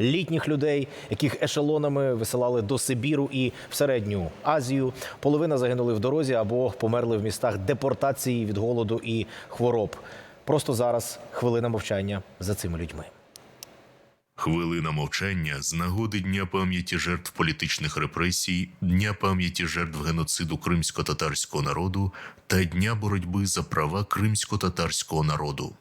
літніх людей, яких ешелонами висилали до Сибіру і в середню Азію. Половина загинули в дорозі або померли в містах депортації від голоду і хвороб. Просто зараз хвилина мовчання за цими людьми. Хвилина мовчання з нагоди Дня пам'яті жертв політичних репресій, Дня пам'яті жертв геноциду кримсько-татарського народу та Дня боротьби за права кримсько-татарського народу.